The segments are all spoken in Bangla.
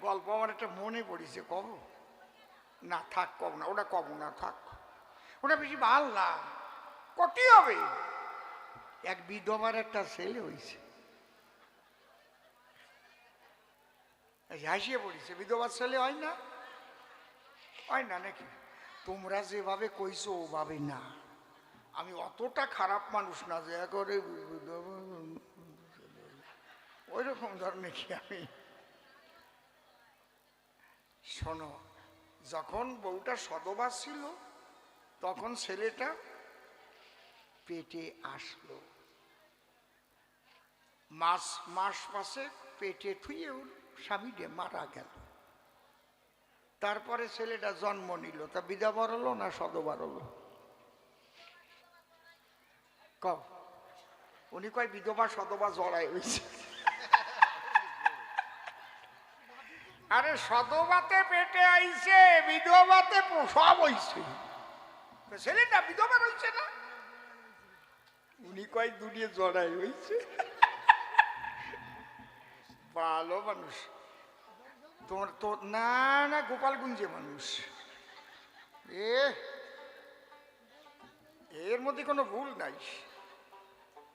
গল্প আমার একটা মনে পড়েছে, কব? না, থাক, কব না, ওটা কব না, থাক। ওটা বেশি ভালো না। কটি হবে? এক বিধবার একটা ছেলে হয়েছে হাসিয়ে পড়েছে, বিধবার ছেলে হয় না? হয় না নাকি? তোমরা যেভাবে কইছো, ওভাবে না। আমি অতটা খারাপ মানুষ না যে করে ওই রকম ধরনের কি আমি শোনো, যখন বউটা সদবা ছিল, তখন ছেলেটা পেটে আসলো। মাস মাস পাশে পেটে থুয়ে স্বামীটা মারা গেল। তারপরে ছেলেটা জন্ম নিল। তা বিধবার হলো না সদবার হলো? ক উনি কয় বিধবা সদবা জড়াই হয়েছে আরে সদবাতে পেটে আইছে, বিধবাতে সব হইছে। ছেলেটা বিধবা রইছে না? উনি কয় দুনিয়ে জড়াই হইছে। ভালো মানুষ। তোমার তো, না না, গোপালগঞ্জে মানুষ। এ, এর মধ্যে কোনো ভুল নাই।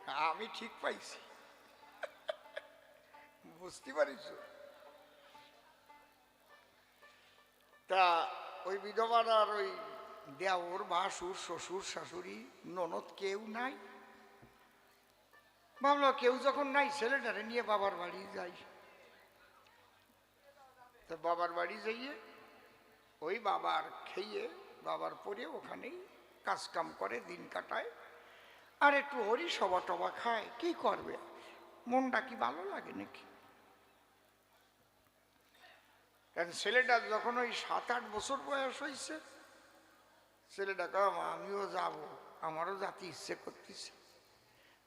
আমি ঠিক পাইছি। বুঝতে পারিস? তা ওই বিধবার আর ওই দেওর, ভাসুর, শ্বশুর, শাশুড়ি, ননদ কেউ নাই। ভাবলো কেউ যখন নাই, ছেলেটারে নিয়ে বাবার বাড়ি যাই। তো বাবার বাড়ি যাইয়ে ওই বাবার খেয়ে, বাবার পরে ওখানেই কাজ কাম করে, দিন কাটায়। আর একটু হরি সবা টবা খায়, কি করবে? মনটা কি ভালো লাগে নাকি? কারণ ছেলেটা যখন ওই সাত আট বছর বয়স হয়েছে, ছেলেটা কম আমিও যাব, আমারও যাতে ইচ্ছে করতেছে।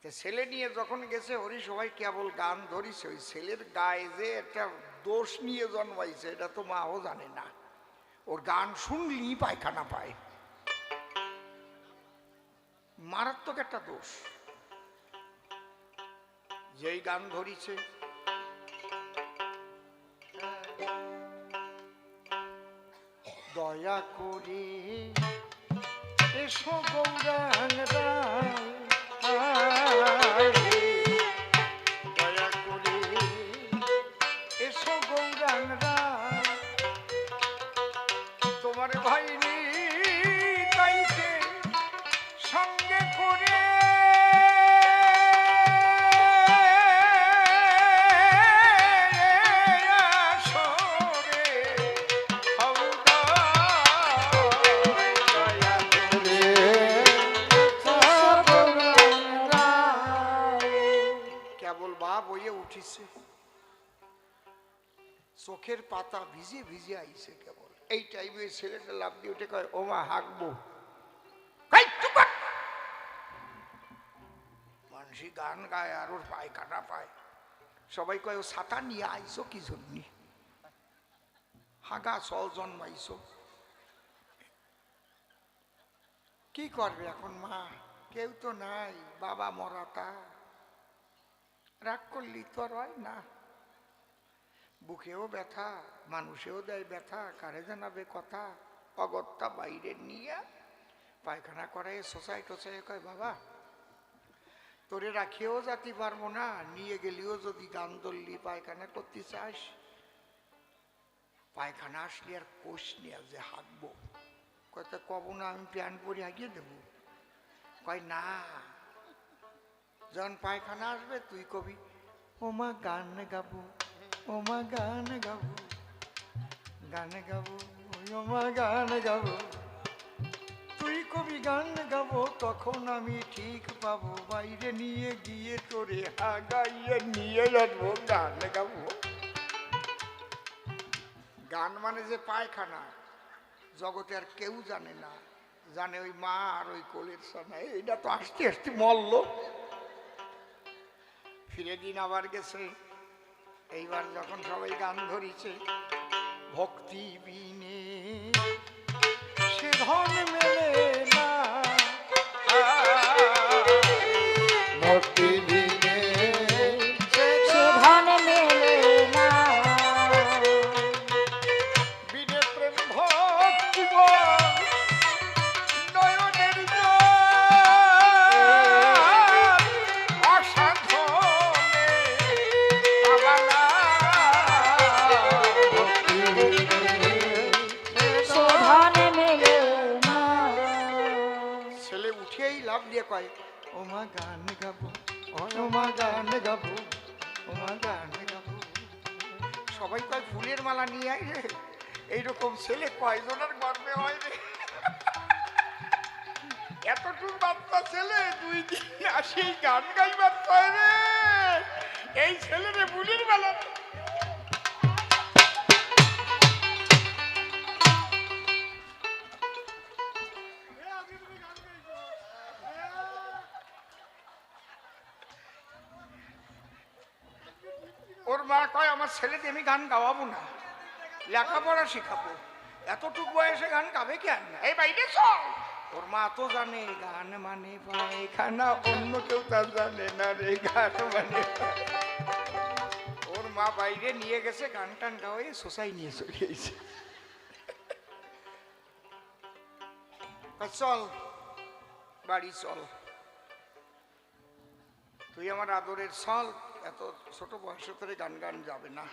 তো ছেলে নিয়ে যখন গেছে, হরি সবাই কেবল গান ধরিছে, ওই ছেলের গায়ে যে একটা দোষ নিয়ে জন্মাইছে, এটা তো মাও জানে না। ওর গান শুনলি পায়খানা পায়। মারাত্মক একটা দোষ। যেই গান ধরিছে দয়া করি। এসো গৌরাঙ্গ দয়া চোখের পাতা ভিজে ভিজে আইছে কেবল। এই টাইমে ছেলেটা লাভ দিয়ে উঠে কয় ওমা হাঁকবো? মানুষই গান গায় আর ওর পায় কাটা পায়। সবাই কয় ও ছাতা নিয়ে আইসো কি জন্য? হাগা সল জন্মাইছো কি করবে এখন মা? কেউ তো নাই বাবা মরাতা রাগ করলি তো আর হয় না। বুকেও ব্যথা, মানুষেও দেয় ব্যথা, কারে জানাবে কথা? অগত্যা বাইরে নিয়ে পায়খানা করে সোসাই টোসাই কয়, বাবা, তোরে রাখিয়েও যাতে পারব না, নিয়ে গেলেও যদি গান দললি পায়খানা করতে চাস। পায়খানা আসলে আর কোষ নিয়ে যে হাঁকবো। কয়টা কব না, আমি প্যান পরে হাঁকিয়ে দেবো। কয়, না, যখন পায়খানা আসবে তুই কবি, ওমা, গান গাবো ওমা গান গাবো গান গাবো ওমা গান গাবো। তুই কবি গান গাবো তখন আমি ঠিক পাবো? বাইরে নিয়ে গিয়ে তোরে হাগাইয়ে নিয়ে যাব গান গাবো। গান মানে যে পায়খানা, জগতে আর কেউ জানে না। জানে ওই মা আর ওই কোলের সানায় এইটা তো আসতে আসতে মরল। ফিরে দিন আবার গেছে এইবার যখন সবাই গান ধরিছে ভক্তি বিনে সে ধন গিয়ে কয়? ও মা গান গাবো ও মা গান গাবো ও মা গান গাবো। সবাই কয় ফুলের মালা নিয়ে আয় রে। এইরকম ছেলে কয়জনের গর্বে হয় রে? এতটুকু বাচ্চা ছেলে দুই দিন আসি গান গাইবার কয় রে। এই ছেলেরে ফুলের মালা ওর মা কয়, আমার ছেলেকে আমি গান গাওয়াবো না, লেখাপড়া শেখাবো। এতটুক বয়সে গান গাবে কেন এই বাইরে চল। ওর মা তো জানে, গান মানে পায়খানা, অন্য কেউ তার জানে না রে, গান মানে ওর মা বাইরে নিয়ে গেছে, গান টান গাওয়াই সোসাই নিয়ে চলে গেছে। চল, বাড়ি চল। তুই আমার আদরের চল এত ছোট বয়সে তোরে গান গান যাবে না।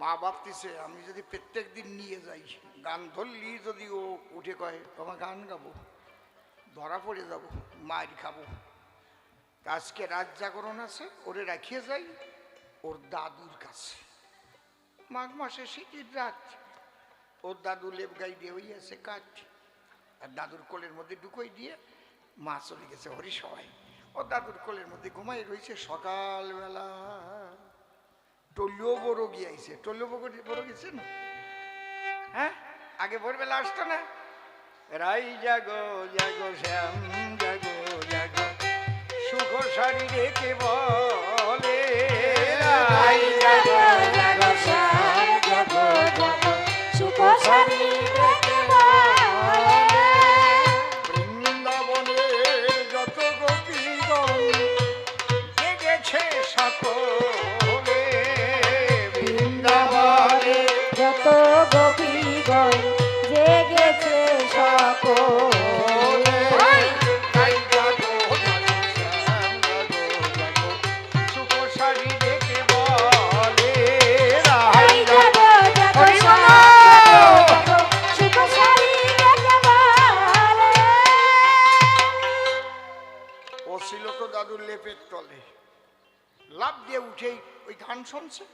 মা ভাবতেছে, আমি যদি প্রত্যেক দিন নিয়ে যাই, গান ধরলি যদি ও উঠে কয় তোমার গান গাবো, ধরা পড়ে যাব মায়ের খাব। আজকে রাত জাগরণ আছে, ওরে রাখিয়ে যাই ওর দাদুর কাছে মাঘ মাসে শীতের রাত, ওর দাদু লেপ গাই দিয়ে ওই আছে কাঠ, আর দাদুর কোলের মধ্যে ঢুকোই দিয়ে মা চলে গেছে হরি সবাই ও দাদুর কোলের মধ্যে ঘুমাই রয়েছে সকালবেলা। টলিও বড় গিয়েছে টলিও বড় গেছে না? হ্যাঁ? আগে ভোরবেলা আসতো না? রাই জাগো জাগো, শ্যাম জাগো জাগো। সুখ শাড়ি রেখে বলে, রাই জাগো জাগো, শ্যাম জাগো জাগো। বৃন্দাবনে ছিল তো দাদুর লেপের তলে। লাভ দিয়ে উঠেই ওই গান শুনছে।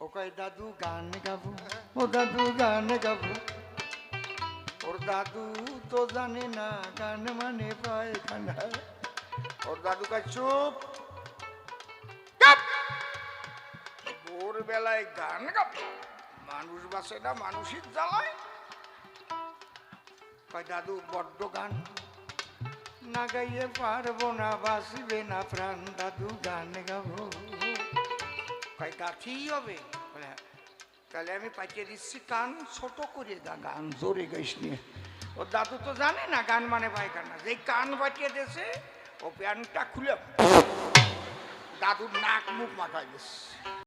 ও কয় দাদু গান গাবো ও দাদু গান গাবো। ওর দাদু তো জানে না গান মানে পায়খানা। ওর দাদু কয় চুপ চুপ! ভোরবেলায় গান গাবো। মানুষ বাসে না মানুষের জ্বালায়। দাদু, বড্ড গান। না গাইয়ে পারব না বাসবে না প্রাণ, দাদু, গান গাবো। কয়, গাছেই হবে। তাহলে আমি পাঠিয়ে দিচ্ছি কান ছোট করে দা, গান জোরে গাইস নিয়ে ও দাদু তো জানে না গান মানে পায়খানা। যেই কান পাঠিয়ে দিয়েছে, ও প্যান্টটা খুলে দাদুর নাক মুখ মাথায় দিচ্ছে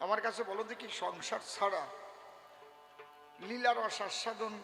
আমার কাছে বলো দেখি সংসার ছাড়া লীলার আস্বাদন